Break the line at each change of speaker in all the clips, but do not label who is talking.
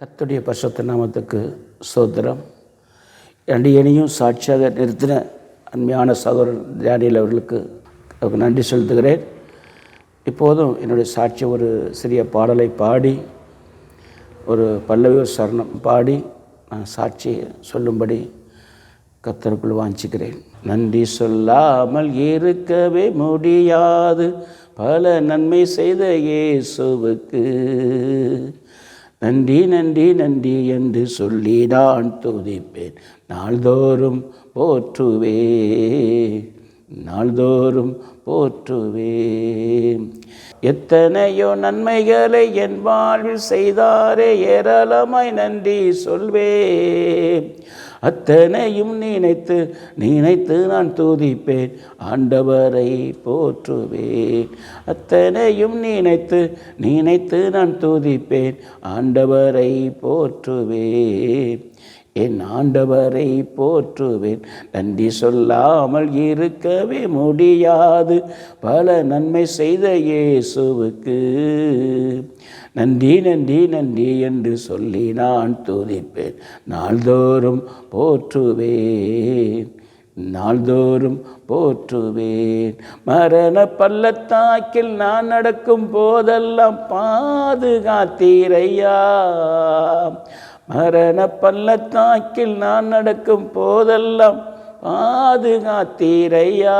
கத்துடைய பரிசுத்த நாமத்துக்கு சோதரம் அடியனையும் சாட்சியாக நிறுத்தின அன்மையான சகோதரன் டேனியல் அவர்களுக்கு அவருக்கு நன்றி செலுத்துகிறேன். இப்போதும் என்னுடைய சாட்சி ஒரு சிறிய பாடலை பாடி ஒரு பல்லவி சரணம் பாடி நான் சாட்சி சொல்லும்படி கத்தருக்குள் வாஞ்சிக்கிறேன். நன்றி சொல்லாமல் இருக்கவே முடியாது. பல நன்மை செய்த இயேசுவுக்கு. நன்றி நன்றி நன்றி என்று சொல்லி நான் துதிப்பேன். நாள்தோறும் போற்றுவே நாள்தோறும் போற்றுவே. எத்தனையோ நன்மைகளை என் வாழ்வில் செய்தாரே ஏராளமாய் நன்றி சொல்வேன். அத்தனையும் நினைத்து நினைத்து நான் துதிப்பேன். ஆண்டவரை போற்றுவேன். அத்தனையும் நினைத்து நினைத்து நான் துதிப்பேன். ஆண்டவரை போற்றுவேன். என் ஆண்டவரை போற்றுவேன். நன்றி சொல்லாமல் இருக்கவே முடியாது. பல நன்மை செய்த இயேசுவுக்கு. நன்றி நன்றி நன்றி என்று சொல்லி நான் துதிப்பேன். நாள்தோறும் போற்றுவேன். நாள்தோறும் போற்றுவேன். மரண பள்ளத்தாக்கில் நான் நடக்கும் போதெல்லாம் பாதுகாத்தீரையா மரண பள்ளத்தாக்கில் நான் நடக்கும் போதெல்லாம் பாதுகாத்தீரையா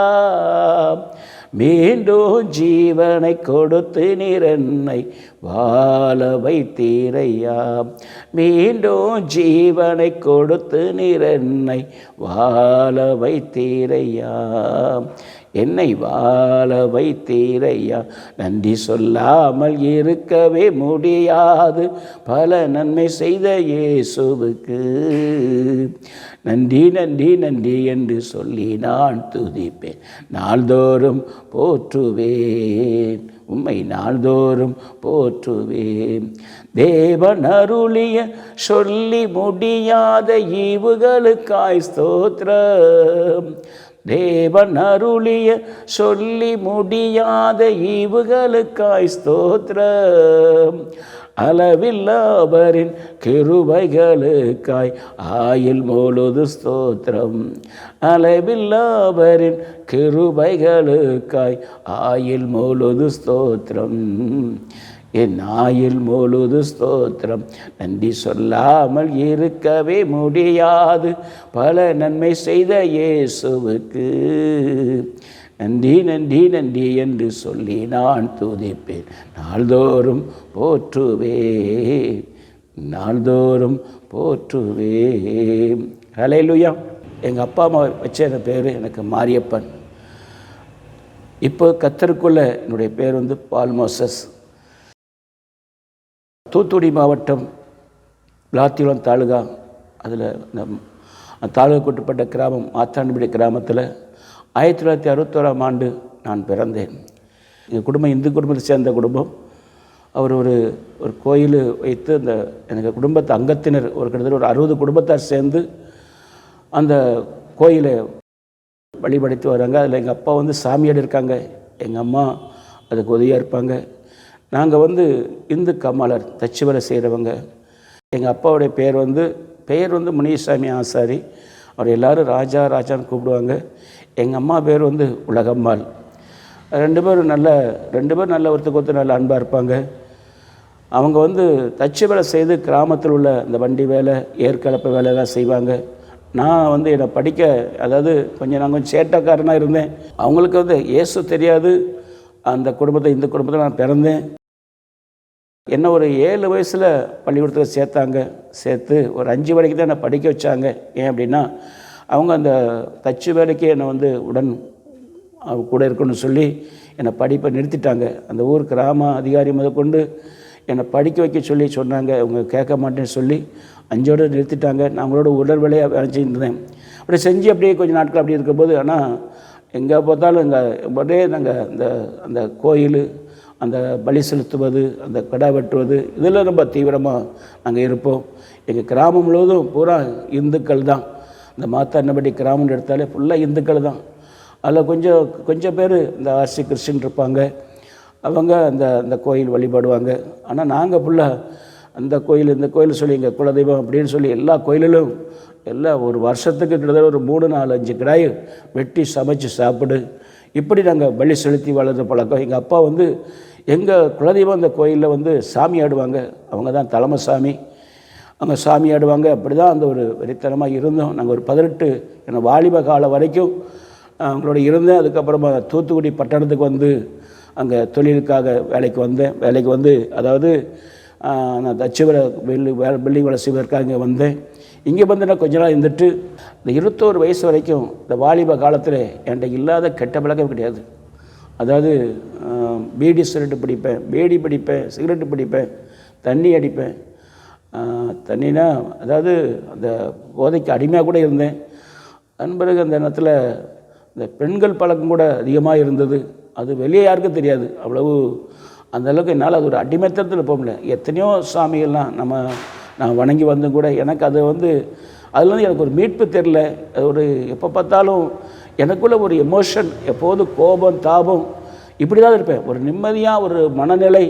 மீண்டும் ஜீவனை கொடுத்து நிறன்னை வாழ வைத்தீரையா மீண்டும் ஜீவனை கொடுத்து நிறன்னை வாழ வைத்தீரையா என்னை வாழ வைத்தீரையா? நன்றி சொல்லாமல் இருக்கவே முடியாது. பல நன்மை செய்த இயேசுவுக்கு. நன்றி நன்றி நன்றி என்று சொல்லி நான் துதிப்பேன். நாள்தோறும் போற்றுவேன். உம்மை நாள்தோறும் போற்றுவேன். தேவன் அருளிய சொல்லி முடியாத ஈவுகளுக்காய் ஸ்தோத்திரம். தேவன் அருளிய சொல்லி முடியாத ஈவுகளுக்காய் ஸ்தோத்திரம். அளவில்லாபரின் கிருபைகளுக்காய் ஆயில் முழுது ஸ்தோத்திரம். அளவில்லாபரின் கிருபைகளுக்காய் ஆயில் முழுது ஸ்தோத்திரம். என் ஆயில் முழுது ஸ்தோத்திரம். நன்றி சொல்லாமல் இருக்கவே முடியாது. பல நன்மை செய்த இயேசுவுக்கு. நன்றி நன்றி நன்றி என்று சொல்லி நான் துதிப்பேன். நாள்தோறும் போற்றுவே. நாள்தோறும் போற்றுவே. ஹலையிலுயா எங்கள் அப்பா அம்மா வச்ச என் பேர் எனக்கு மாரியப்பன். இப்போ கத்தருக்குள்ள என்னுடைய பேர் வந்து பால்மோசஸ் தூத்துக்குடி மாவட்டம் விளாத்திகுளம் தாலுகா அதில் இந்த தாலுகாக்குட்பட்ட கிராமம் ஆத்தாண்டிபடி கிராமத்தில் ஆயிரத்தி தொள்ளாயிரத்தி அறுபத்தோராம் ஆண்டு நான் பிறந்தேன். எங்கள் குடும்பம் இந்து குடும்பத்தை சேர்ந்த குடும்பம். அவர் ஒரு ஒரு கோயில் வைத்து அந்த எங்கள் குடும்பத்து அங்கத்தினர் ஒரு கிட்டத்தட்ட ஒரு அறுபது குடும்பத்தார் சேர்ந்து அந்த கோயிலை வழிபடுத்தி வராங்க. அதில் எங்கள் அப்பா வந்து சாமியாடு இருக்காங்க எங்கள் அம்மா அதுக்கு உதவியாக இருப்பாங்க. நாங்கள் வந்து இந்து கமாலர் தச்சு வேலை செய்கிறவங்க எங்கள் அப்பாவுடைய பேர் வந்து பெயர் வந்து முனியசாமி ஆசாரி. அவர் எல்லோரும் ராஜா ராஜான்னு கூப்பிடுவாங்க. எங்கள் அம்மா பேர் வந்து உலகம்மாள். ரெண்டு பேரும் நல்ல ரெண்டு பேரும் நல்ல ஒருத்தருக்கு ஒருத்தர் நல்ல அன்பாக இருப்பாங்க. அவங்க வந்து தச்சு வேலை செய்து கிராமத்தில் உள்ள இந்த வண்டி வேலை ஏற்கலப்பு வேலைலாம் செய்வாங்க. நான் வந்து என்னை படிக்க அதாவது கொஞ்சம் நான் கொஞ்சம் சேட்டக்காரனாக இருந்தேன். அவங்களுக்கு வந்து இயேசு தெரியாது. அந்த குடும்பத்தை இந்த குடும்பத்தில் நான் பிறந்தேன். என்ன ஒரு ஏழு வயசில் பள்ளிக்கூடத்தில் சேர்த்தாங்க. சேர்த்து ஒரு அஞ்சு வரைக்கும் தான் என்னை படிக்க வச்சாங்க. ஏன் அப்படின்னா அவங்க அந்த தச்சு வேலைக்கு என்னை வந்து உடன் அவங்க கூட இருக்கணும்னு சொல்லி என்னை படிப்பை நிறுத்திட்டாங்க. அந்த ஊர் கிராம அதிகாரி முதற்கொண்டு என்னை படிக்க வைக்க சொல்லி சொன்னாங்க. அவங்க கேட்க மாட்டேன்னு சொல்லி அஞ்சோடு நிறுத்திட்டாங்க. நான் அவங்களோட உடல் வேலையாக வேலை செஞ்சுருந்தேன் அப்படி செஞ்சு அப்படியே கொஞ்சம் நாட்கள் அப்படி இருக்கும்போது ஆனால் எங்கே பார்த்தாலும் எங்கள் ஒரே நாங்கள் அந்த அந்த கோயில் அந்த பலி செலுத்துவது அந்த கடா வெட்டுவது இதில் ரொம்ப தீவிரமாக நாங்கள் இருப்போம். எங்கள் கிராமம் முழுவதும் பூரா இந்துக்கள் தான். இந்த மாத்தா மாத்தாண்டபடி கிராமம்னு எடுத்தாலே ஃபுல்லாக இந்துக்கள் தான். அதில் கொஞ்சம் கொஞ்சம் பேர் இந்த ஆர்சி கிறிஸ்டின் இருப்பாங்க. அவங்க அந்த அந்த கோயில் வழிபடுவாங்க. ஆனால் நாங்கள் ஃபுல்லாக அந்த கோயில் இந்த கோயில் சொல்லி எங்கள் குலதெய்வம் அப்படின்னு சொல்லி எல்லா கோயிலிலும் எல்லா ஒரு வருஷத்துக்கு கிட்டத்தட்ட ஒரு மூணு நாலு அஞ்சு கிடாய் வெட்டி சமைச்சு சாப்பிடு. இப்படி நாங்கள் பலி செலுத்தி வளர்ந்த பழக்கம். எங்கள் அப்பா வந்து எங்கள் குலதெய்வம் அந்த கோயிலில் வந்து சாமி ஆடுவாங்க. அவங்க தான் தலைமை சாமி. அங்கே சாமி ஆடுவாங்க. அப்படி தான் அந்த ஒரு வெறித்தனமாக இருந்தோம். நாங்கள் ஒரு பதினெட்டு என்னை வாலிப காலம் வரைக்கும் அவங்களோட இருந்தேன். அதுக்கப்புறமா தூத்துக்குடி பட்டணத்துக்கு வந்து அங்கே தொழிலுக்காக வேலைக்கு வந்தேன். வேலைக்கு வந்து அதாவது நான் தச்சுவர பில்லு வே வேலை பில்டிங் வேலை செய்வதற்காக இங்கே வந்தேன். இங்கே வந்து நான் கொஞ்ச நாள் இருந்துட்டு இந்த இருபத்தோரு வயசு வரைக்கும் இந்த வாலிப காலத்தில் என்கிட்ட இல்லாத கெட்ட பழக்கம் கிடையாது. அதாவது பீடி சிகரெட்டு பிடிப்பேன் பீடி பிடிப்பேன் சிகரெட்டு பிடிப்பேன் தண்ணி அடிப்பேன். தண்ணினா அதாவது அந்த போதைக்கு அடிமையாக கூட இருந்தேன். அதன் பிறகு அந்த நேரத்தில் இந்த பெண்கள் பழக்கம் கூட அதிகமாக இருந்தது. அது வெளியே யாருக்கும் தெரியாது. அவ்வளவு அந்த அளவுக்கு என்னால் அது ஒரு அடிமைத்தனத்தில் போக முடியல. எத்தனையோ சாமிகள்லாம் நம்ம நான் வணங்கி வந்தும் கூட எனக்கு அது வந்து அதுலேருந்து வந்து எனக்கு ஒரு மீட்பு தெரில அது ஒரு எப்போ பார்த்தாலும் எனக்குள்ள ஒரு எமோஷன் எப்போதும் கோபம் தாபம் இப்படி தான் இருப்பேன். ஒரு நிம்மதியாக ஒரு மனநிலை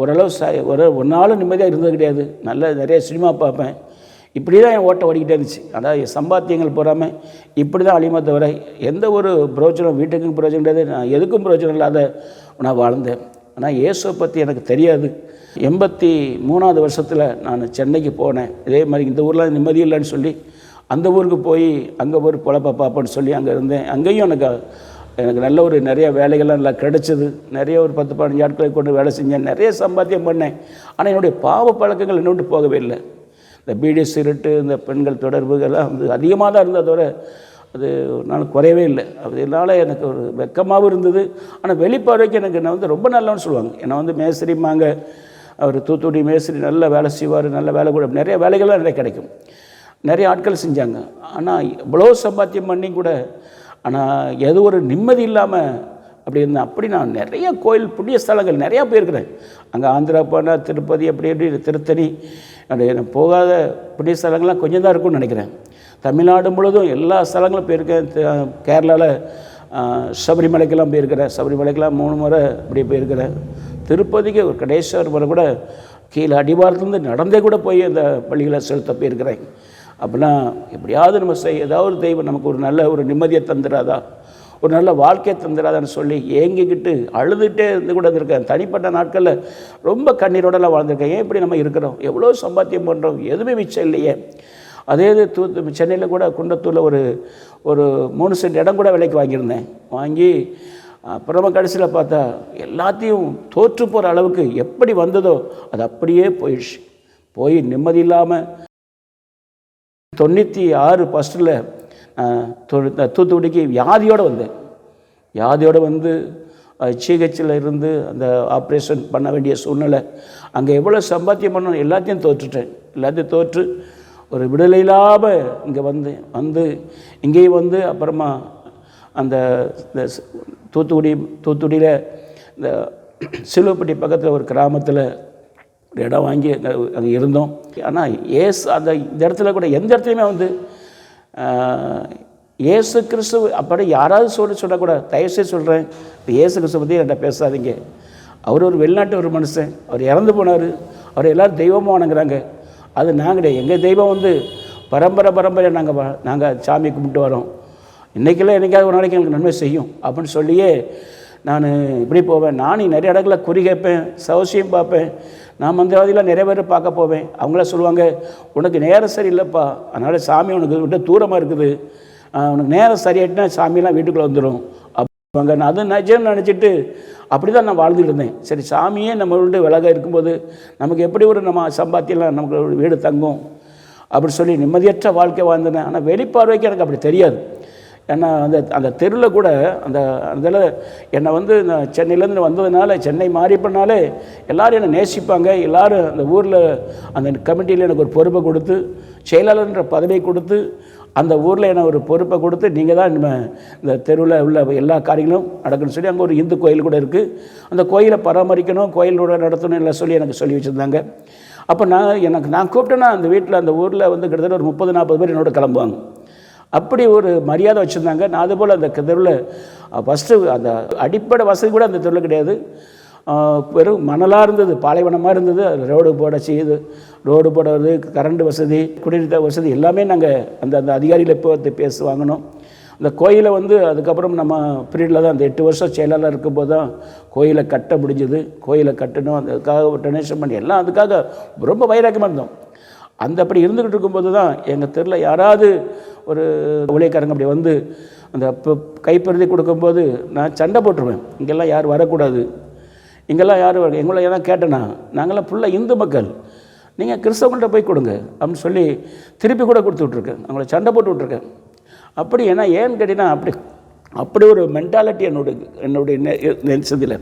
ஓரளவு ச ஒரு ஒரு நாளும் நிம்மதியாக இருந்தது கிடையாது. நல்ல நிறைய சினிமா பார்ப்பேன். இப்படி தான் என் ஓட்டை ஓடிக்கிட்டே இருந்துச்சு. அதாவது என் சம்பாத்தியங்கள் போகாமல் இப்படி தான் அழிமா தவிர எந்த ஒரு பிரயோஜனம் வீட்டுக்கும் பிரயோஜனம் கிடையாது. நான் எதுக்கும் பிரயோஜனம் இல்லாத நான் வாழ்ந்தேன். ஆனால் இயேசுவை பற்றி எனக்கு தெரியாது. எண்பத்தி மூணாவது வருஷத்தில் நான் சென்னைக்கு போனேன். இதே மாதிரி இந்த ஊரில் நிம்மதி இல்லைன்னு சொல்லி அந்த ஊருக்கு போய் அங்கே ஒரு பொழப்ப பார்ப்பேன்னு சொல்லி அங்கே இருந்தேன். அங்கேயும் எனக்கு எனக்கு நல்ல ஒரு நிறைய வேலைகள்லாம் நல்லா கிடைச்சது. நிறைய ஒரு பத்து பதினஞ்சு ஆட்களை கொண்டு வேலை செஞ்சேன். நிறைய சம்பாத்தியம் பண்ணேன். ஆனால் என்னுடைய பாவ பழக்கங்கள் என்னோட்டு போகவே இல்லை. இந்த பீடி சிகரெட்டு இந்த பெண்கள் தொடர்புகள்லாம் வந்து அதிகமாக தான் இருந்தால் தவிர அது ஒரு நாள் குறையவே இல்லை. அதனால் எனக்கு ஒரு வெக்கமாகவும் இருந்தது. ஆனால் வெளிப்பார்வைக்கு எனக்கு என்ன வந்து ரொம்ப நல்லவன்னு சொல்லுவாங்க. என்னை வந்து மேஸ்திரிம்பாங்க. அவர் தூத்துக்குடி மேஸ்திரி நல்ல வேலை செய்வார் நல்ல வேலை கூட. நிறைய வேலைகள்லாம் நிறைய கிடைக்கும். நிறைய ஆட்கள் செஞ்சாங்க. ஆனால் இவ்வளோ சம்பாத்தியம் பண்ணி கூட ஆனால் எது ஒரு நிம்மதி இல்லாமல் அப்படி இருந்தேன் அப்படி நான் நிறைய கோயில் புண்ணிய ஸ்தலங்கள் நிறையா போயிருக்கிறேன். அங்கே ஆந்திரா போனால் திருப்பதி அப்படி அப்படி திருத்தணி அப்படி எனக்கு போகாத புண்ணிய ஸ்தலங்கள்லாம் கொஞ்சம் தான் இருக்கும்னு நினைக்கிறேன். தமிழ்நாடு முழுவதும் எல்லா ஸ்தலங்களும் போயிருக்கேன். கேரளாவில் சபரிமலைக்கெல்லாம் போயிருக்கிறேன். சபரிமலைக்கெல்லாம் மூணு முறை அப்படி போயிருக்கிறேன். திருப்பதிக்கு ஒரு கடைசியார் முறை கூட கீழே அடிவாரத்துலேருந்து நடந்தே கூட போய் அந்த பள்ளிகளை செலுத்த போயிருக்கிறேன். அப்படின்னா எப்படியாவது நம்ம செய் ஏதாவது ஒரு தெய்வம் நமக்கு ஒரு நல்ல ஒரு நிம்மதியை தந்துடாதா ஒரு நல்ல வாழ்க்கையை தந்துடாதான்னு சொல்லி ஏங்கிக்கிட்டு அழுதுகிட்டே இருந்து கூட இருந்திருக்கேன். தனிப்பட்ட நாட்களில் ரொம்ப கண்ணீரோடலாம் வாழ்ந்திருக்கேன். ஏன் இப்படி நம்ம இருக்கிறோம்? எவ்வளோ சம்பாத்தியம் பண்ணுறோம் எதுவுமே மிச்சம் இல்லையே. அதே இது தூத்து சென்னையில் கூட குண்டத்தூரில் ஒரு ஒரு மூணு சென்ட் இடம் கூட விலைக்கு வாங்கியிருந்தேன். வாங்கி அப்புறமா கடைசியில் பார்த்தா எல்லாத்தையும் தோற்று போகிற அளவுக்கு எப்படி வந்ததோ அது அப்படியே போயிடுச்சு. போய் நிம்மதி இல்லாமல் தொண்ணூற்றி ஆறு ஃபஸ்ட்டில் தூத்துக்குடிக்கு வியாதியோடு வந்தேன். வியாதியோடு வந்து ஜிஹெச்சில் இருந்து அந்த ஆப்ரேஷன் பண்ண வேண்டிய சூழ்நிலை. அங்கே எவ்வளோ சம்பாத்தியம் பண்ணணும் எல்லாத்தையும் தோற்றுட்டேன். எல்லாத்தையும் தோற்று ஒரு விடுதலை இல்லாமல் இங்கே வந்தேன் வந்து இங்கேயும் வந்து அப்புறமா அந்த இந்த தூத்துக்குடி தூத்துக்குடியில் இந்த சிலுவப்பட்டி பக்கத்தில் ஒரு கிராமத்தில் ஒரு இடம் வாங்கி அங்கே அங்கே இருந்தோம். ஆனால் ஏசு அந்த இந்த இடத்துல கூட எந்த இடத்துலையுமே வந்து ஏசு இயேசு கிறிஸ்து அப்படி யாராவது சொல்லி சொல்லக்கூடாது தயவுசெய்து சொல்கிறேன் இப்போ ஏசு கிறிஸ்து பற்றி என்கிட்ட பேசாதீங்க. அவர் ஒரு வெளிநாட்டு ஒரு மனுஷன். அவர் இறந்து போனார் அவர் எல்லோரும் தெய்வமாக வணங்குறாங்க. அது நாங்கள் எங்கள் தெய்வம் வந்து பரம்பரை பரம்பரை நாங்கள் நாங்கள் சாமி கும்பிட்டு வரோம். இன்றைக்கெல்லாம் என்றைக்காவது ஒரு நாளைக்கு எனக்கு நன்மை செய்யும். அப்படின்னு சொல்லியே நான் இப்படி போவேன். நானும் நிறைய இடங்களில் குறி கேட்பேன். சவசியம் பார்ப்பேன். நான் மந்திரவாதிகளாக நிறைய பேர் பார்க்க போவேன். அவங்கள சொல்லுவாங்க உனக்கு நேரம் சரியில்லைப்பா. அதனால் சாமி உனக்கு விட்டு தூரமாக இருக்குது. உனக்கு நேரம் சரியாயிட்டுனா சாமியெல்லாம் வீட்டுக்குள்ளே வந்துடும் அப்படிவாங்க நான் அது நிஜம்னு நினச்சிட்டு அப்படி தான் நான் வாழ்ந்துட்டு இருந்தேன். சரி சாமியே நம்ம விட்டு விலக இருக்கும்போது நமக்கு எப்படி ஒரு நம்ம சம்பாத்தியெல்லாம் நமக்கு ஒரு வீடு தங்கும்? அப்படி சொல்லி நிம்மதியற்ற வாழ்க்கை வாழ்ந்தேன். ஆனால் வெளிப்பார்வைக்கு எனக்கு அப்படி தெரியாது. ஏன்னா அந்த அந்த தெருவில் கூட அந்த அதில் என்னை வந்து நான் சென்னையிலேருந்து வந்ததுனால சென்னை மாறி பண்ணாலே எல்லோரும் என்னை நேசிப்பாங்க. எல்லோரும் அந்த ஊரில் அந்த கமிட்டியில் எனக்கு ஒரு பொறுப்பை கொடுத்து செயலாளர்ன்ற பதவியை கொடுத்து அந்த ஊரில் என்ன ஒரு பொறுப்பை கொடுத்து நீங்கள் தான் நம்ம இந்த தெருவில் உள்ள எல்லா காரியங்களும் நடக்கணும்னு சொல்லி அங்கே ஒரு இந்து கோயில் கூட இருக்குது அந்த கோயிலை பராமரிக்கணும் கோயிலோட நடத்தணும் எல்லாம் சொல்லி எனக்கு சொல்லி வச்சுருந்தாங்க. அப்போ நான் எனக்கு நான் கூப்பிட்டேன்னா அந்த வீட்டில் அந்த ஊரில் வந்து கிட்டத்தட்ட ஒரு முப்பது நாற்பது பேர் என்னோட கிளம்புவாங்க. அப்படி ஒரு மரியாதை வச்சுருந்தாங்க. நான் அதுபோல் அந்த தெருவில் ஃபஸ்ட்டு அந்த அடிப்படை வசதி கூட அந்த தெருவில் கிடையாது. வெறும் மணலாக இருந்தது பாலைவனமாக இருந்தது. ரோடு போட செய்யுது ரோடு போடுறது கரண்ட் வசதி குடிநீர் வசதி எல்லாமே நாங்கள் அந்த அந்த அதிகாரிகளை இப்போ பேசி வாங்கினோம். அந்த கோயிலை வந்து அதுக்கப்புறம் நம்ம பீரியடில் தான் அந்த எட்டு வருஷம் செயலாளர் இருக்கும்போது தான் கோயிலை கட்ட முடிஞ்சது. கோயிலை கட்டணும் அதுக்காக டொனேஷன் பண்ணி எல்லாம் அதுக்காக ரொம்ப வைராக்கியமாக இருந்தோம். அந்த அப்படி இருந்துக்கிட்டு இருக்கும்போது தான் எங்கள் தெருவில் யாராவது ஒரு ஊழியக்காரங்க அப்படி வந்து அந்த இப்போ கைப்பருதி கொடுக்கும்போது நான் சண்டை போட்டுருவேன். இங்கெல்லாம் யாரும் வரக்கூடாது. இங்கெல்லாம் யாரும் வர- எங்களை எதாவது கேட்டேன்னா நாங்களாம் ஃபுல்லாக இந்து மக்கள். நீங்கள் கிறிஸ்தவங்கள்ட்ட போய் கொடுங்க அப்படின்னு சொல்லி திருப்பி கூட கொடுத்து விட்ருக்கேன் அவங்கள சண்டை போட்டு விட்ருக்கேன் அப்படி ஏன்னா ஏன்னு கேட்டிங்கன்னா அப்படி அப்படி ஒரு மென்டாலிட்டி என்னோட என்னுடைய நெச்சதில்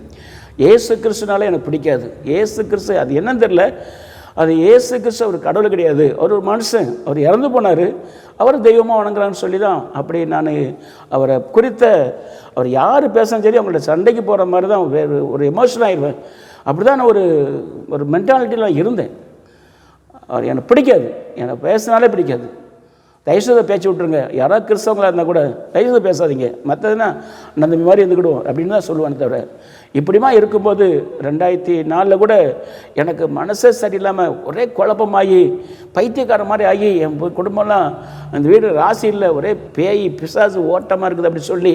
ஏசு கிறிஸ்துனாலே எனக்கு பிடிக்காது. ஏசு கிறிஸ்து அது என்னன்னு தெரில அது ஏசு கிறிஸ்து அவர் கடவுள் கிடையாது. அவர் ஒரு மனுஷன். அவர் இறந்து போனார். அவர் தெய்வமாக வணங்குறான்னு சொல்லி தான் அப்படி நான் அவரை குறித்த அவர் யார் பேசினாலும் சரி அவங்கள்ட்ட சண்டைக்கு போகிற மாதிரி தான் வேறு ஒரு எமோஷன் ஆயிடுவேன் அப்படி தான் நான் ஒரு ஒரு மென்டாலிட்டியில் இருந்தேன். அவர் எனக்கு பிடிக்காது. எனக்கு பேசினாலே பிடிக்காது. தயவுசெய்து பேச்சு விட்ருங்க யாராவது கிறிஸ்தவங்களாக இருந்தால் கூட தயவுசெய்து பேசாதீங்க. மற்றதுன்னா நான் இந்த மாதிரி இருந்துக்கிடுவோம் அப்படின்னு தான் சொல்லுவானே தவிர இப்படிமா இருக்கும்போது ரெண்டாயிரத்தி நாலில் கூட எனக்கு மனசே சரியில்லாமல் ஒரே குழப்பமாகி பைத்தியக்கார மாதிரி ஆகி என் குடும்பம்லாம் அந்த வீடு ராசி இல்லை ஒரே பேய் பிசாசு ஓட்டமாக இருக்குது அப்படின்னு சொல்லி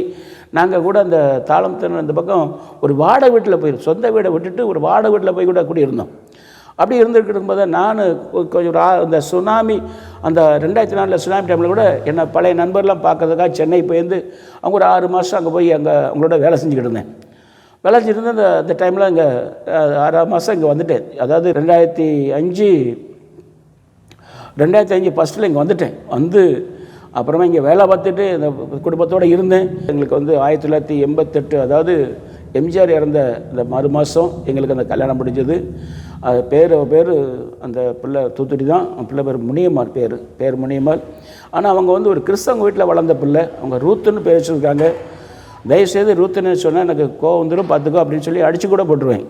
நாங்கள் கூட அந்த தாளம் திறன் அந்த பக்கம் ஒரு வாடகை வீட்டில் போய் சொந்த வீடை விட்டுட்டு ஒரு வாடகை வீட்டில் போய் கூட கூடியிருந்தோம். அப்படி இருந்துருக்கும் போது நான் கொஞ்சம் ரா சுனாமி அந்த ரெண்டாயிரத்தி நாலில் சுனாமி டைமில் கூட என்னை பழைய நண்பர்லாம் பார்க்கறதுக்காக சென்னை போயிருந்து அவங்க ஒரு ஆறு மாதம் அங்கே போய் அங்கே அவங்களோட வேலை செஞ்சுக்கிட்டு இருந்தேன். வேலை செஞ்சுருந்து அந்த அந்த டைமில் இங்கே ஆறாம் மாதம் இங்கே வந்துட்டேன். அதாவது ரெண்டாயிரத்தி அஞ்சு ரெண்டாயிரத்தி அஞ்சு ஃபஸ்ட்டில் இங்கே வந்துட்டேன். வந்து அப்புறமா இங்கே வேலை பார்த்துட்டு இந்த குடும்பத்தோடு இருந்தேன். எங்களுக்கு வந்து ஆயிரத்தி தொள்ளாயிரத்தி எண்பத்தெட்டு அதாவது எம்ஜிஆர் இறந்த இந்த மறு மாதம் எங்களுக்கு அந்த கல்யாணம் முடிஞ்சது. அது பேர் பேர் அந்த பிள்ளை தூத்துடி தான். அவன் பிள்ளை பேர் முனியம்மாள் பேர் பேர் முனியம்மாள். ஆனால் அவங்க வந்து ஒரு கிறிஸ்தவங்க வீட்டில் வளர்ந்த பிள்ளை. அவங்க ரூத்துன்னு பேர் வச்சுருக்காங்க. தயவுசெய்து ரூத்துன்னு சொன்னால் எனக்கு கோவம் வந்துடும் பார்த்துக்கோ அப்படின்னு சொல்லி அடித்து கூட போட்டுருவேன்.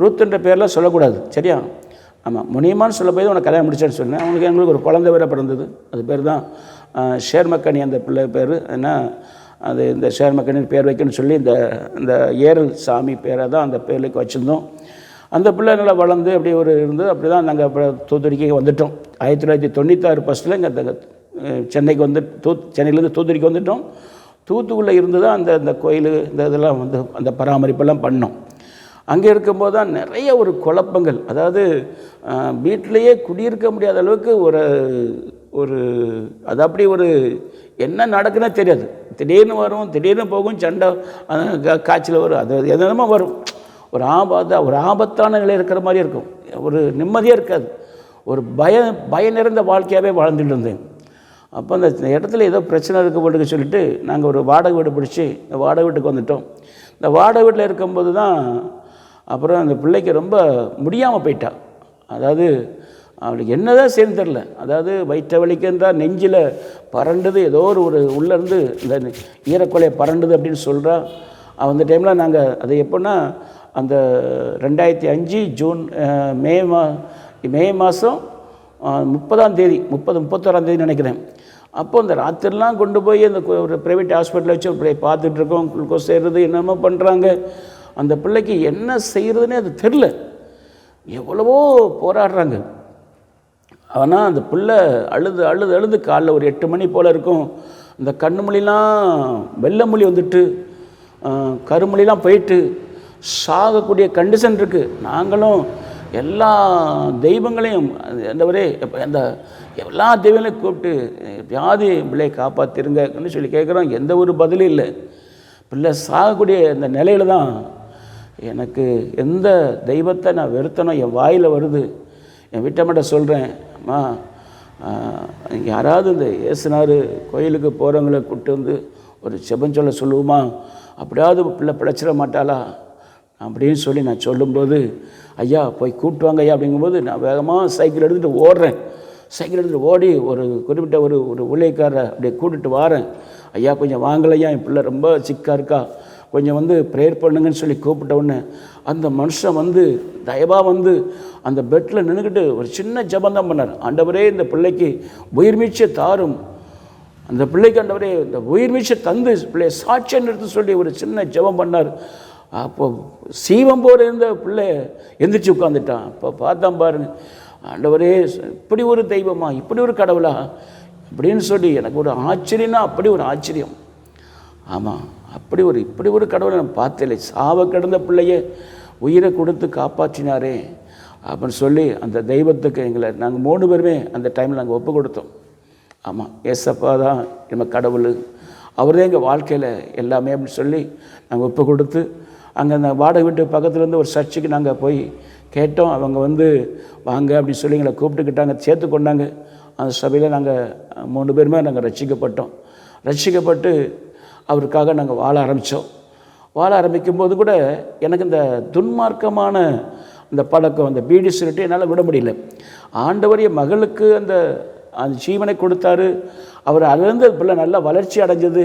ரூத்துன்ற பேர்லாம் சொல்லக்கூடாது சரியா? ஆமாம் முனியமான்னு சொல்ல போய் உனக்கு கல்யாணம் முடிச்சேன்னு சொன்னேன். அவங்களுக்கு எங்களுக்கு ஒரு குழந்தை வேற பிறந்தது. அது பேர் தான் ஆஹ், ஷேர்மக்கனி அந்த பிள்ளை பேர். ஏன்னா அது இந்த ஷேர்மக்கனின்னு பேர் வைக்கணும்னு சொல்லி இந்த இந்த ஏரல் சாமி பேரை தான் அந்த பேருக்கு வச்சுருந்தோம். அந்த பிள்ளை நல்லா வளர்ந்து அப்படி ஒரு இருந்து அப்படி தான் நாங்கள் அப்புறம் தூத்துக்குடிக்கு வந்துட்டோம். ஆயிரத்தி தொள்ளாயிரத்தி தொண்ணூத்தாறு ஃபஸ்ட்டில் இங்கே அந்த சென்னைக்கு வந்து தூ சென்னையிலேருந்து தூத்துக்குடிக்கு வந்துட்டோம். தூத்துக்குள்ளே இருந்து தான் அந்த அந்த கோயில் இந்த இதெல்லாம் வந்து அந்த பராமரிப்பெல்லாம் பண்ணோம். அங்கே இருக்கும்போது தான் நிறைய ஒரு குழப்பங்கள். அதாவது வீட்டிலையே குடியிருக்க முடியாத அளவுக்கு ஒரு ஒரு அது அப்படி ஒரு என்ன நடக்குன்னே தெரியாது. திடீர்னு வரும் திடீர்னு போகும் சண்டை காய்ச்சல் வரும் அது எதுனமோ வரும். ஒரு ஆபத்து ஒரு ஆபத்தான நிலை இருக்கிற மாதிரி இருக்கும். ஒரு நிம்மதியாக இருக்காது. ஒரு பய பய நிறைந்த வாழ்க்கையாகவே வாழ்ந்துட்டு இருந்தேன். அப்போ அந்த இடத்துல ஏதோ பிரச்சனை இருக்க போட்டுக்க சொல்லிட்டு நாங்கள் ஒரு வாடகை வீடு பிடிச்சி இந்த வாடகை வீட்டுக்கு வந்துட்டோம். இந்த வாடகை வீட்டில் இருக்கும்போது தான் அப்புறம் அந்த பிள்ளைக்கு ரொம்ப முடியாமல் போயிட்டா. அதாவது அவளுக்கு என்னதான் செய்யணும் தெரில அதாவது வயிற்ற வலிக்குன்றா நெஞ்சில் பறண்டுது ஏதோ ஒரு ஒரு உள்ளேருந்து இந்த ஈரக்கொலையை பறண்டுது அப்படின்னு சொல்கிறா அந்த டைமில் நாங்கள் அது எப்போன்னா அந்த ரெண்டாயிரத்தி அஞ்சு ஜூன் மே மா மே மாதம் முப்பதாம் தேதி முப்பது முப்பத்தோராம் தேதி நினைக்கிறேன். அப்போ அந்த ராத்திரிலாம் கொண்டு போய் அந்த ஒரு ப்ரைவேட் ஹாஸ்பிட்டலில் வச்சு அப்படியே பார்த்துட்ருக்கோம் குளுக்கோஸ் செய்கிறது என்னமோ பண்ணுறாங்க அந்த பிள்ளைக்கு என்ன செய்கிறதுனே அது தெரில எவ்வளவோ போராடுறாங்க. ஆனால் அந்த பிள்ளை அழுது அழுது அழுது காலைல ஒரு எட்டு மணி போல் இருக்கும். இந்த கண்ணு மொழிலாம் வெள்ளை மொழி வந்துட்டு கருமொழிலாம் போயிட்டு சாகக்கூடிய கண்டிஷன் இருக்குது நாங்களும் எல்லா தெய்வங்களையும் எந்தவரே அந்த எல்லா தெய்வங்களையும் கூப்பிட்டு வியாதி பிள்ளையை காப்பாற்றிருங்கன்னு சொல்லி கேட்குறோம் எந்த ஒரு பதிலும் இல்லை. பிள்ளை சாகக்கூடிய அந்த நிலையில தான் எனக்கு எந்த தெய்வத்தை நான் வெறுத்தனோ என் வாயில் வருது. என் வீட்டம்மாட்ட சொல்கிறேன் அம்மா யாராவது இந்த இயேசுனார் கோயிலுக்கு போகிறவங்கள கூப்பிட்டு வந்து ஒரு செபம் சொல்ல சொல்லுவோமா? அப்படியாவது பிள்ளை பிழைச்சிட மாட்டாளா? அப்படின்னு சொல்லி நான் சொல்லும்போது ஐயா போய் கூப்பிட்டு வாங்க ஐயா அப்படிங்கும்போது நான் வேகமாக சைக்கிள் எடுத்துகிட்டு ஓடுறேன். சைக்கிள் எடுத்துகிட்டு ஓடி ஒரு குறிப்பிட்ட ஒரு ஒரு ஊழியக்காரரை அப்படியே கூட்டிகிட்டு வாரேன். ஐயா கொஞ்சம் வாங்கலையா? என் பிள்ளை ரொம்ப சிக்காக இருக்கா. கொஞ்சம் வந்து ப்ரேயர் பண்ணுங்கன்னு சொல்லி கூப்பிட்ட உடனே அந்த மனுஷன் வந்து தயவாக வந்து அந்த பெட்டில் நின்றுக்கிட்டு ஒரு சின்ன ஜெபம் தான் பண்ணார். ஆண்டவரே இந்த பிள்ளைக்கு உயிர்மீச்சை தாரும். அந்த பிள்ளைக்கு ஆண்டவரே இந்த உயிர்மீச்சை தந்து பிள்ளைய சாட்சியம் நிறுத்த சொல்லி ஒரு சின்ன ஜெபம் பண்ணார். அப்போ சீவம் போல இருந்த பிள்ளை எந்திரிச்சு உட்காந்துட்டான் அப்போ பார்த்தான் பாருங்க. ஆண்டவரே இப்படி ஒரு தெய்வமா இப்படி ஒரு கடவுளா அப்படின்னு சொல்லி எனக்கு ஒரு ஆச்சரியம்னா அப்படி ஒரு ஆச்சரியம். ஆமாம் அப்படி ஒரு இப்படி ஒரு கடவுளை நான் பார்த்ததில்லை. சாவ கிடந்த பிள்ளைய உயிரை கொடுத்து காப்பாற்றினாரே அப்படின்னு சொல்லி அந்த தெய்வத்துக்கு எங்களை நாங்கள் மூணு பேருமே அந்த டைமில் நாங்கள் ஒப்பு கொடுத்தோம். ஆமாம் ஏசப்பா தான் நம்ம கடவுள். அவர் தான் எங்கள் வாழ்க்கையில் எல்லாமே அப்படின்னு சொல்லி நாங்கள் ஒப்பு கொடுத்து அங்கே அந்த வாடகை வீட்டு பக்கத்துலேருந்து ஒரு சர்ச்சுக்கு நாங்கள் போய் கேட்டோம். அவங்க வந்து வாங்க அப்படின்னு சொல்லி எங்களை கூப்பிட்டுக்கிட்டாங்க சேர்த்து கொண்டாங்க. அந்த சபையில் நாங்கள் மூணு பேருமே நாங்கள் ரசிக்கப்பட்டோம் ரசிக்கப்பட்டு அவருக்காக நாங்கள் வாழ ஆரம்பித்தோம் வாழ ஆரம்பிக்கும் போது கூட எனக்கு இந்த துன்மார்க்கமான அந்த பழக்கம் அந்த பீடி சிரட்டை என்னால் விட முடியல. ஆண்டவர் என் மகளுக்கு அந்த அந்த ஜீவனை கொடுத்தாரு. அவர் அதுலேருந்து பிள்ளை நல்லா வளர்ச்சி அடைஞ்சது.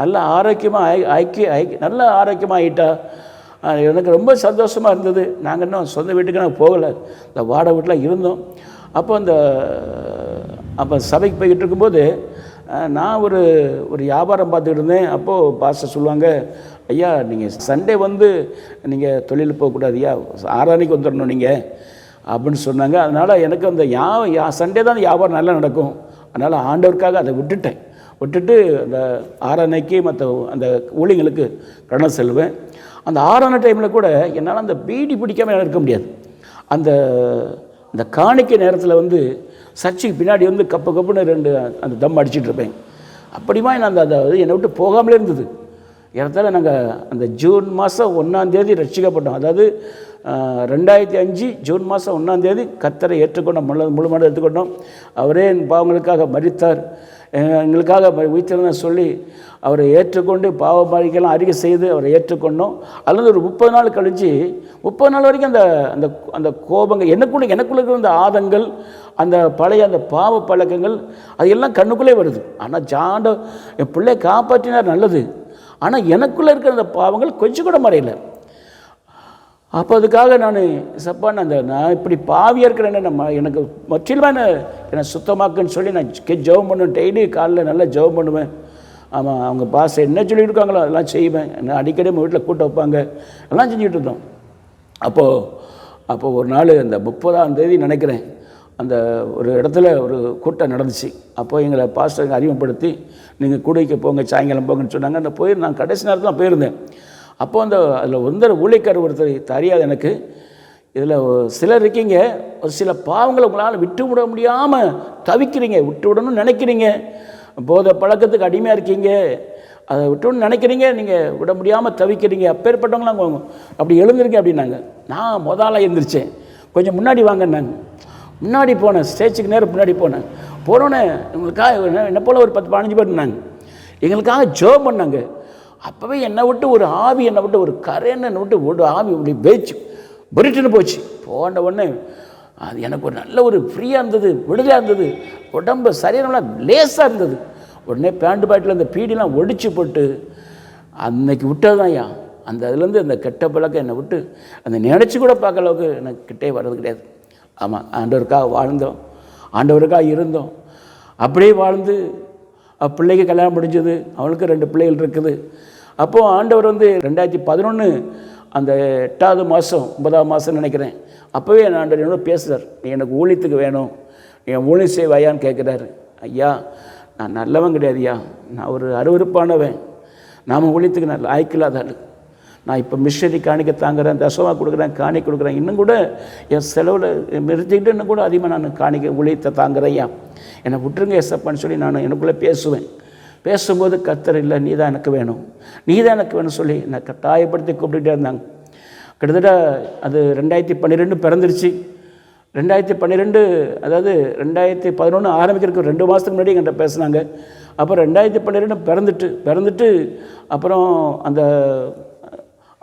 நல்ல ஆரோக்கியமாக ஐக்கிய ஐக்கிய நல்ல ஆரோக்கியமாக ஆயிட்டா. எனக்கு ரொம்ப சந்தோஷமாக இருந்தது. நாங்கள் இன்னும் சொந்த வீட்டுக்கு நாங்கள் போகலை. இந்த வாடகை வீட்டில் இருந்தோம். அப்போ அந்த அப்போ சபைக்கு போய்கிட்டு இருக்கும்போது நான் ஒரு ஒரு வியாபாரம் பார்த்துக்கிட்டு இருந்தேன். அப்போது பாஸ்டர் சொல்லுவாங்க ஐயா நீங்கள் சண்டே வந்து நீங்கள் தொழில் போகக்கூடாது ஐயா. ஆறாணிக்கு வந்துடணும் நீங்கள் அப்படின்னு சொன்னாங்க. அதனால் எனக்கு அந்த யா யா சண்டே தான் வியாபாரம் நல்லா நடக்கும். அதனால் ஆண்டவருக்காக அதை விட்டுட்டேன். விட்டுட்டு அந்த ஆறானைக்கு மற்ற அந்த ஊழியங்களுக்கு கடன் செல்வேன் அந்த ஆறான டைமில் கூட என்னால் அந்த பீடி பிடிக்காமல் என்னால் இருக்க முடியாது. அந்த அந்த காணிக்கை நேரத்தில் வந்து சர்ச்சுக்கு பின்னாடி வந்து கப்பு கப்புன்னு ரெண்டு அந்த தம் அடிச்சிட்டு இருப்பேன். அப்படிமா நான் அந்த அதை என்னை விட்டு போகாமலே இருந்தது. ஏறத்தால நாங்கள் அந்த ஜூன் மாதம் ஒன்றாந்தேதி ரட்சிக்கப்பட்டோம். அதாவது ரெண்டாயிரத்தி அஞ்சு ஜூன் மாதம் ஒன்றாந்தேதி கத்தரை ஏற்றுக்கொண்டோம் முழு முழுமடம் எடுத்துக்கொண்டோம். அவரே என் பாவங்களுக்காக மறித்தார் எங்களுக்காக உயிர்த்தெழுந்த சொல்லி அவரை ஏற்றுக்கொண்டு பாவ பாதிக்கெல்லாம் அறிக்கை செய்து அவரை ஏற்றுக்கொண்டோம். அதுலேருந்து ஒரு முப்பது நாள் கழிஞ்சு முப்பது நாள் வரைக்கும் அந்த அந்த அந்த கோபங்கள் எனக்குள்ள எனக்குள்ள இருக்கிற அந்த ஆதங்கள் அந்த பழைய அந்த பாவ பழக்கங்கள் அது எல்லாம் கண்ணுக்குள்ளே வருது. ஆனால் ஜாண்ட என் பிள்ளையை காப்பாற்றினார் நல்லது. ஆனால் எனக்குள்ளே இருக்கிற அந்த பாவங்கள் கொஞ்சம் கூட மறையலை. அப்போ அதுக்காக நான் சப்பான் அந்த நான் இப்படி பாவியாக இருக்கிறேன்னு நம்ம எனக்கு முற்றிலுமே என்னை சுத்தமாக்குன்னு சொல்லி நான் கே ஜெபம் பண்ணுவேன். டெய்லி காலைல நல்லா ஜெபம் பண்ணுவேன். ஆமாம் அவங்க பாஸ் என்ன சொல்லியிருக்காங்களோ அதெல்லாம் செய்வேன். நான் அடிக்கடி நம்ம வீட்டில் கூட்ட வைப்பாங்க. எல்லாம் செஞ்சுட்டு இருந்தோம். அப்போது அப்போது ஒரு நாள் அந்த முப்பதாம் தேதி நினைக்கிறேன். அந்த ஒரு இடத்துல ஒரு கூட்டம் நடந்துச்சு. அப்போ எங்களை பாஸ்டர் அறிமுகப்படுத்தி நீங்கள் கூடைக்கு போங்க சாயங்காலம் போங்கன்னு சொன்னாங்க. அந்த போய் நான் கடைசி நேரத்தில் நான் போயிருந்தேன். அப்போ அந்த அதில் வந்து ஊழியக்காரர் ஒருத்தர் தெரியாது எனக்கு இதில் சிலர் இருக்கீங்க ஒரு சில பாவங்களை உங்களால் விட்டு விட முடியாமல் தவிக்கிறீங்க விட்டு விடணும்னு நினைக்கிறீங்க. போதை பழக்கத்துக்கு அடிமையாக இருக்கீங்க. அதை விட்டுன்னு நினைக்கிறீங்க நீங்கள் விட முடியாமல் தவிக்கிறீங்க. அப்பேற்பட்டவங்களாம் அப்படி எழுந்திருங்க அப்படின்னாங்க. நான் முதலாக எழுந்திரிச்சேன். கொஞ்சம் முன்னாடி வாங்கன்னாங்க. முன்னாடி போனேன் ஸ்டேஜுக்கு நேரம் முன்னாடி போனேன். போனோன்னே எங்களுக்காக என்ன- போல் ஒரு பத்து பதினஞ்சு பேர் இருந்தாங்க. எங்களுக்காக ஜோ பண்ணாங்க. அப்போவே என்னை விட்டு ஒரு ஆவி என்னை விட்டு ஒரு கரைன்னு என்னை விட்டு ஒரு ஆவி இப்படி பேச்சு புரிட்டுன்னு போச்சு. போன உடனே அது எனக்கு ஒரு நல்ல ஒரு ஃப்ரீயாக இருந்தது விடுதலாக இருந்தது. உடம்பு சரீரம்லாம் லேசாக இருந்தது. உடனே பேண்ட் பாட்டில் அந்த பீடிலாம் ஒடிச்சு போட்டு அன்னைக்கு விட்டதுதான்யா அந்த அதுலேருந்து அந்த கெட்ட பழக்கம் என்னை விட்டு அந்த நினச்சி கூட பார்க்க அளவுக்கு எனக்கு கிட்டே வர்றது கிடையாது. ஆமாம் ஆண்டவருக்காக வாழ்ந்தோம் ஆண்டவருக்காக இருந்தோம். அப்படியே வாழ்ந்து பிள்ளைக்கு கல்யாணம் முடிஞ்சது அவளுக்கு ரெண்டு பிள்ளைகள் இருக்குது. அப்போது ஆண்டவர் வந்து ரெண்டாயிரத்தி பதினொன்று அந்த எட்டாவது மாதம் ஒன்பதாவது மாதம் நினைக்கிறேன். அப்போவே என் ஆண்டவர் என்னோட பேசுகிறார் நீ எனக்கு ஊழியத்துக்கு வேணும். என் ஊழியம் செய்வாயான்னு கேட்குறாரு ஐயா நான் நல்லவன் கிடையாது ஐயா. நான் ஒரு அருவருப்பானவன். நாம் ஊழியத்துக்கு நான் ஆய்க்கில்லாத ஆள். நான் இப்போ மிஷினரி காணிக்க தாங்குறேன் தசமாக கொடுக்குறேன் காணிக்க கொடுக்குறேன். இன்னும் கூட என் செலவில் நிறுத்திக்கிட்டு இன்னும் கூட அதிகமாக நான் காணிக்க ஊழியத்தை தாங்குறேன் ஐயா. என்னை விட்டுருங்க எஸ்எப்பான்னு சொல்லி நான் எனக்குள்ளே பேசுவேன். பேசும்போது கத்தர் இல்லை நீ தான் எனக்கு வேணும். நீ தான் எனக்கு வேணும் சொல்லி என்னை கட்டாயப்படுத்தி கூப்பிட்டுட்டே இருந்தாங்க. கிட்டத்தட்ட அது ரெண்டாயிரத்தி பன்னிரெண்டு பிறந்துருச்சு. ரெண்டாயிரத்தி பன்னிரெண்டு அதாவது ரெண்டாயிரத்தி பதினொன்று ஆரம்பிக்கிறதுக்கு ரெண்டு மாதத்துக்கு முன்னாடி என்கிட்ட பேசுனாங்க. அப்புறம் ரெண்டாயிரத்தி பன்னிரெண்டு பிறந்துட்டு பிறந்துட்டு அப்புறம் அந்த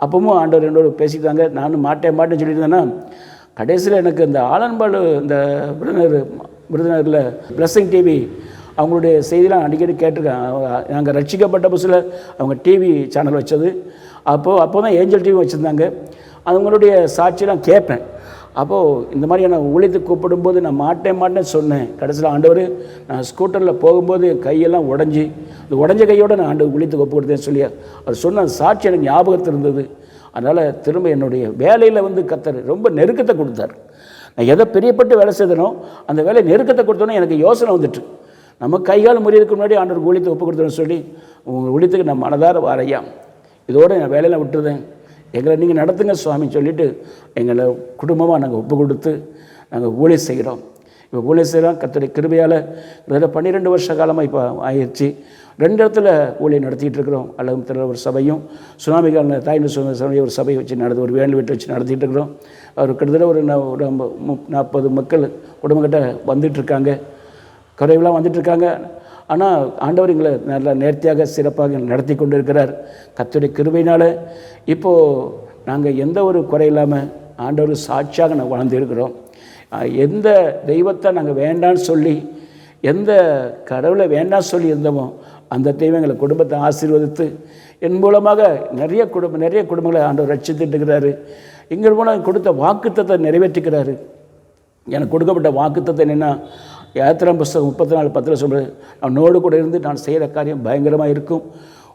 அப்பவும் ஆண்டவர் என்னோட பேசிக்கிட்டாங்க. நானும் மாட்டேன் மாட்டேன்னு சொல்லியிருந்தேன்னா கடைசியில் எனக்கு இந்த ஆலன்பாடு இந்த விருதுநர் விருதுநகரில் பிளஸிங் டிவி அவங்களுடைய செய்திலாம் அடிக்கடி கேட்டிருக்காங்க. நாங்கள் ரட்சிக்கப்பட்ட புதுசில் அவங்க டிவி சேனல் வச்சது. அப்போது அப்போ தான் ஏஞ்சல் டிவி வச்சுருந்தாங்க. அவங்களுடைய சாட்சியெலாம் கேட்பேன். அப்போது இந்த மாதிரியான ஊழியத்துக்கு கூப்பிடும்போது நான் மாட்டேன் மாட்டேன்னு சொன்னேன். கடைசியில் ஆண்டவர் நான் ஸ்கூட்டரில் போகும்போது என் கையெல்லாம் உடஞ்சி அந்த உடஞ்ச கையோடு நான் ஆண்டு ஊழியத்துக்கு ஒப்பு கொடுத்தேன்னு சொல்லி அவர் சொன்ன சாட்சி எனக்கு ஞாபகத்தில் இருந்தது. அதனால் திரும்ப என்னுடைய வேலையில் வந்து கத்தர் ரொம்ப நெருக்கத்தை கொடுத்தார். நான் எதை பிரியப்பட்டு வேலை செய்தனோ அந்த வேலை நெருக்கத்தை கொடுத்தோன்னே எனக்கு யோசனை வந்துட்டு. நம்ம கைகால் முறியதுக்கு முன்னாடி ஆண்டவர் ஊழியத்தை ஒப்பு கொடுத்துருன்னு சொல்லி உங்கள் ஊழியத்துக்கு நான் மனதார வாரையா? இதோடு என் வேலையில் விட்டுருதேன் எங்களை நீங்கள் நடத்துங்க சுவாமி சொல்லிவிட்டு எங்களை குடும்பமாக நாங்கள் ஒப்பு கொடுத்து நாங்கள் ஊழியம் செய்கிறோம். இப்போ ஊழியம் செய்கிறோம் கத்தடி கிருபையால் கிட்டத்தட்ட பன்னிரெண்டு வருஷ காலமாக இப்போ ஆயிடுச்சு. ரெண்டு இடத்துல ஊழியம் நடத்திட்டு இருக்கிறோம். அழகத்தில் ஒரு சபையும் சுனாமி கால தாய்மை சுனாமி ஒரு சபையை வச்சு நடந்து ஒரு வேண்டு வீட்டை வச்சு நடத்திட்டு இருக்கிறோம். அவர் கிட்டத்தட்ட ஒரு நாற்பது மக்கள் குடும்பங்கிட்ட வந்துட்டுருக்காங்க குறைவெல்லாம் வந்துட்டுருக்காங்க. ஆனால் ஆண்டவர் எங்களை நல்லா நேர்த்தியாக சிறப்பாக நடத்தி கொண்டு இருக்கிறார் கத்துடைய கிருபையினால் இப்போது நாங்கள் எந்த ஒரு குறை இல்லாமல் ஆண்டவர் சாட்சியாக நாங்கள் வாழ்ந்து இருக்கிறோம். எந்த தெய்வத்தை நாங்கள் வேண்டான்னு சொல்லி எந்த கடவுளை வேண்டாம் சொல்லி இருந்தோமோ அந்த தெய்வம் எங்களை குடும்பத்தை ஆசீர்வதித்து என் மூலமாக நிறைய குடும்பம் நிறைய குடும்பங்களை ஆண்டவர் ரட்சித்துட்டு இருக்கிறாரு. எங்கள் மூலம் கொடுத்த வாக்குத்தத்தை நிறைவேற்றிக்கிறாரு. எனக்கு கொடுக்கப்பட்ட வாக்குத்தத்தை என்னென்னா யாத்திரம் புஸ்தகம் முப்பத்தி நாலு பத்தில் சொல்கிறது அவனோடு கூட இருந்து நான் செய்கிற காரியம் பயங்கரமாக இருக்கும்.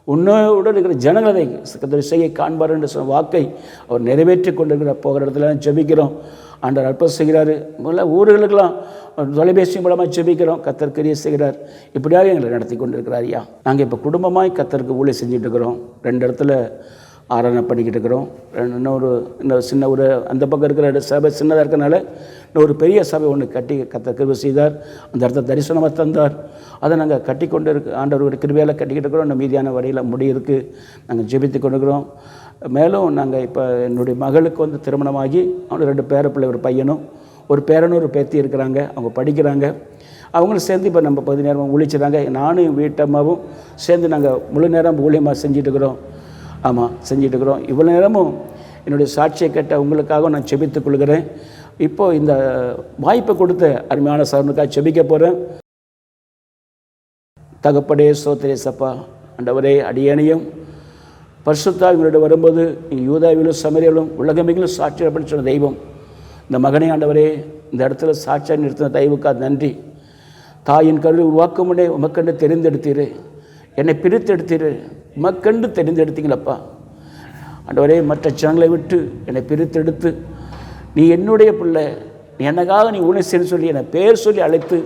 உன்னோடு இருக்கிற ஜனங்களை கர்த்தர் செய்ய காண்பார் என்று சொன்ன வாக்கை அவர் நிறைவேற்றி கொண்டிருக்கிற போகிற இடத்துல ஜெபிக்கிறோம். ஆண்டவர் அற்பம் செய்கிறார். முதல்ல ஊர்களுக்கெல்லாம் தொலைபேசி மூலமாக ஜெபிக்கிறோம். கத்தர் செய்கிறார். இப்படியாக எங்களை நடத்தி கொண்டிருக்கிறார் ஐயா. நாங்கள் இப்போ குடும்பமாய் கத்தருக்கு ஊழிய செஞ்சுட்டு இருக்கிறோம். ரெண்டு இடத்துல ஆராதனை பண்ணிக்கிட்டு இருக்கிறோம். ரெண்டு- இன்னொரு இன்னொரு சின்ன ஒரு அந்த பக்கம் இருக்கிற சபை சின்னதாக இருக்கனால ஒரு பெரிய சபை ஒன்று கட்டி கத்த கிருபை செய்தார். அந்த இடத்த தரிசனமாக தந்தார். அதை நாங்கள் கட்டி கொண்டு இருக்க ஆண்டவருடைய கிருபையால் கட்டிக்கிட்டு இருக்கிறோம். இன்னும் மீதியான வழியில் முடி இருக்குது நாங்கள் ஜெபித்து கொண்டுக்கிறோம் மேலும் நாங்கள் இப்போ என்னுடைய மகளுக்கு வந்து திருமணமாகி அவனுக்கு ரெண்டு பேர பிள்ளை ஒரு பையனும் ஒரு பேரனும் ஒரு பேத்தி இருக்கிறாங்க. அவங்க படிக்கிறாங்க. அவங்களும் சேர்ந்து இப்போ நம்ம பகுதி நேரம் ஒழிச்சுறாங்க. நானும் என் வீட்டம்மாவும் சேர்ந்து நாங்கள் முழு நேரம் ஊழியமாக செஞ்சிட்ருக்குறோம் இருக்கிறோம். ஆமாம் செஞ்சுட்டு இருக்கிறோம். இவ்வளோ நேரமும் என்னுடைய சாட்சியை கேட்ட உங்களுக்காக நான் செபித்துக் கொள்கிறேன். இப்போ இந்த வாய்ப்பை கொடுத்த அருமையான சாரனுக்காக செபிக்க போகிறேன் தகப்படே சோத்திரே சப்பா அண்டவரே அடியணையும் பரிசுத்தா இவங்களோட வரும்போது நீங்கள் யூதாவிலும் சமரியிலும் உலகமெங்கிலும் சாட்சி அப்படின்னு சொன்ன தெய்வம். இந்த மகனே ஆண்டவரே இந்த இடத்துல சாட்சியாக நிறுத்தின தெய்வுக்காக நன்றி. தாயின் கருவி உருவாக்கும் முன்னே உமக்கண்டு தெரிந்தெடுத்தீரு. என்னை பிரித்தெடுத்தீரு. உமக்கண்டு தெரிந்தெடுத்தீங்களப்பா. ஆண்டவரே மற்ற ஜனங்களை விட்டு என்னை பிரித்தெடுத்து நீ என்னுடைய பிள்ளை நீ எனக்காக நீ ஊழியர் சொல்லி என்னை பேர் சொல்லி அழைத்து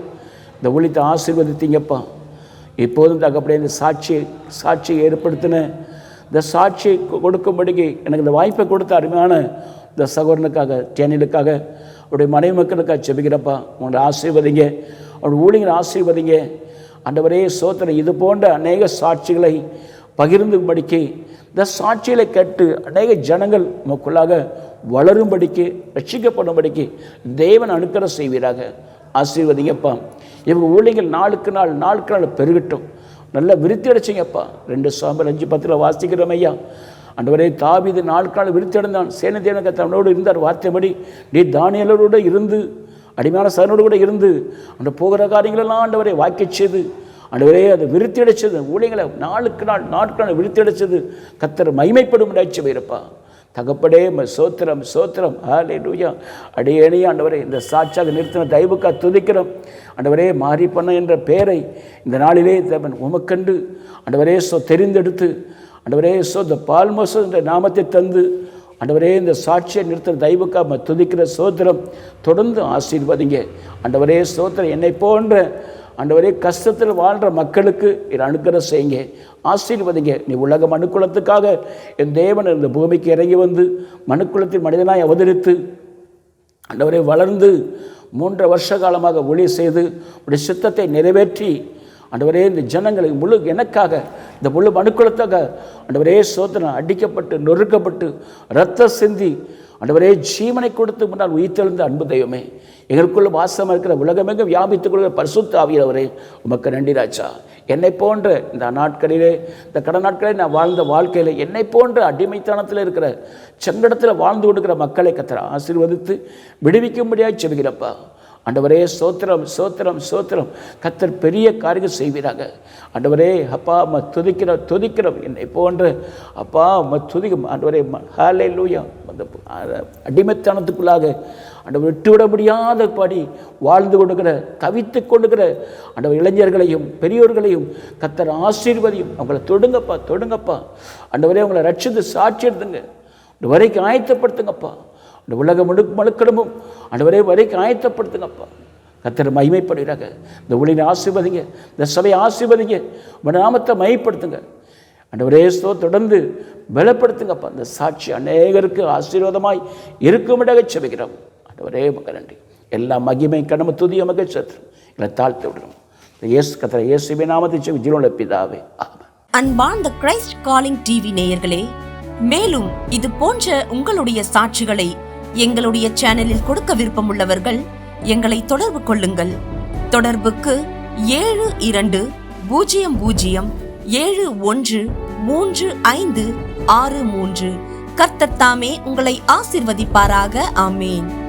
இந்த ஒழித்த ஆசீர்வதித்தீங்கப்பா. இப்போதும் தகப்படைய இந்த சாட்சியை சாட்சியை ஏற்படுத்தின இந்த சாட்சியை கொடுக்கும்படிக்கு எனக்கு இந்த வாய்ப்பை கொடுத்த அருமையான இந்த சகோதரனுக்காக டேனிலுக்காக அவருடைய மனைவி மக்களுக்காக செபிக்கிறப்பா உங்களோட ஆசீர்வதிங்க. அவருடைய ஊழியர் ஆசீர்வதிங்க. ஆண்டவரே சோத்திரம் இது போன்ற அநேக சாட்சிகளை பகிர்ந்தும்படிக்கு இந்த சாட்சிகளை கேட்டு அநேக ஜனங்கள் நமக்குள்ளாக வளரும்படிக்கு ரட்சிக்கப்படும்படிக்கு தேவன் அனுக்கிற செய்வீராக. ஆசீர்வதிங்கப்பா. இவங்க ஊழியர்கள் நாளுக்கு நாள் நாளுக்கு நாள் பெருகட்டும். நல்லா விருத்தி அடைச்சிங்கப்பா. ரெண்டு சாம்பல் அஞ்சு பத்தில் வாசிக்கிறோம் ஐயா. ஆண்டவரே தாவிது நாளுக்கு நாள் விருத்தி அடைந்தான். சேன தேவனுக்கு தன்னோடு இருந்தார். வார்த்தைபடி நீ தானியலோடு இருந்து அடிமையான சனோடு கூட இருந்து அந்த போகிற காரியங்களெல்லாம் ஆண்டவரை வாக்கிச் செய்து ஆண்டவரே அது விருத்தி அடைச்சது ஊழியங்களை நாளுக்கு நாள் நாட்கு நாள் விருத்தி அடைச்சது கத்தர் மைமைப்படும் நினைச்சு வைரப்பா தகப்படே ம சோத்திரம் சோத்திரம். ஹாலே லூயா அடியேனே ஆண்டவரே இந்த சாட்சியாக நிறுத்தின தயவுக்கா துதிக்கிறோம் ஆண்டவரே மாறி பண்ண என்ற பெயரை இந்த நாளிலே தேவன் உமக்கண்டு ஆண்டவரே சோ தெரிந்தெடுத்து ஆண்டவரே சோ இந்த பால்மோசம் என்ற நாமத்தை தந்து ஆண்டவரே இந்த சாட்சியை நிறுத்தின தயவுக்காக ம துதிக்கிற சோத்திரம். தொடர்ந்து ஆசீர்வதிங்க. ஆண்டவரே சோத்திரம் என்னை போன்ற ஆண்டவரே கஷ்டத்தில் வாழ்கிற மக்களுக்கு இதை அனுக்கிற செய்யுங்க. ஆசீர்வதிங்க. நீ உலக மனுக்குலத்துக்காக என் தேவன் இந்த பூமிக்கு இறங்கி வந்து மனுக்குலத்தில் மனிதனாய் அவதரித்து ஆண்டவரே வளர்ந்து மூன்று வருஷ காலமாக ஒளி செய்து உடைய சித்தத்தை நிறைவேற்றி ஆண்டவரே இந்த ஜனங்களை முழு எனக்காக இந்த முழு மனுக்குலத்தாக ஆண்டவரே சோதனை அடிக்கப்பட்டு நொறுக்கப்பட்டு ரத்த சிந்தி ஆண்டவரே ஜீவனை கொடுத்து முன்னால் உயிர்த்தெழுந்த அன்பு தெய்வமே. எங்களுக்குள்ள வாசமாக இருக்கிற உலகமெங்கும் வியாபித்துக் கொள்கிற பரிசுத்த ஆவியவரே உமக்கு நன்றி ராஜா. என்னை போன்ற இந்த நாட்களிலே இந்த கடன் நாட்களில் நான் வாழ்ந்த வாழ்க்கையில் என்னை போன்ற அடிமைத்தனத்தில் இருக்கிற சங்கடத்தில் வாழ்ந்து கொடுக்கிற மக்களை கத்திர ஆசீர்வதித்து விடுவிக்கும்படியாக செல்கிறப்பா ஆண்டவரே சோத்திரம் சோத்திரம் சோத்திரம். கத்தர் பெரிய காரியம் செய்வீராக. ஆண்டவரே அப்பா அம்மா துதிக்கிறோம் துதிக்கிறோம் என்னை போன்ற. அப்பா அம்மா துதிக்கும். ஆண்டவரே ஹாலே லூயா அந்த அடிமைத்தனத்துக்குள்ளாக ஆண்டவர் விட்டுவிட முடியாத படி வாழ்ந்து கொடுக்கிற தவித்து கொடுக்கிற ஆண்டவர் இளைஞர்களையும் பெரியோர்களையும் கத்தர் ஆசீர்வதியும் அவங்கள தொடுங்கப்பா தொடுங்கப்பா. ஆண்டவரே அவங்கள ரட்சித்து சாட்சி எடுத்துங்க. வரைக்கும் ஆயத்தப்படுத்துங்கப்பா. இந்த உலகம் முழு மழுக்கடமும். அந்த வரைக்கும் ஆயத்தப்படுத்துங்கப்பா கத்திர மகிமைப்படுகிறாங்க இந்த ஊழியை ஆசீர்வதிங்க. இந்த சபையை ஆசீர்வதிங்க. உங்கள் நாமத்தை மயப்படுத்துங்க அண்டவரே ஸ்தோ தொடர்ந்து பலப்படுத்துங்கப்பா. அந்த சாட்சி அநேகருக்கு ஆசீர்வாதமாய் இருக்குமிடாக செபிக்கிறோம் அண்டவரே மக நன்றி. எல்லா மகிமை கடமை துதிய மக சற்று எங்களை தாழ்த்து விடுறோம் இந்த இயேசு கத்திர இயேசுவே நாமத்தை செவி ஜீரோல பிதாவே. ஆமென்.
அன்பார்ந்த கிரைஸ்ட் காலிங் டிவி நேயர்களே மேலும் இது போன்ற உங்களுடைய சாட்சிகளை எங்களுடைய சேனலில் கொடுக்க விருப்பமுள்ளவர்கள் எங்களை தொடர்பு கொள்ளுங்கள். தொடர்புக்கு ஏழு இரண்டு பூஜ்ஜியம் பூஜ்ஜியம் ஏழு ஒன்று மூன்று ஐந்து ஆறு மூன்று. கர்த்தத்தாமே உங்களை ஆசிர்வதிப்பாராக. ஆமேன்.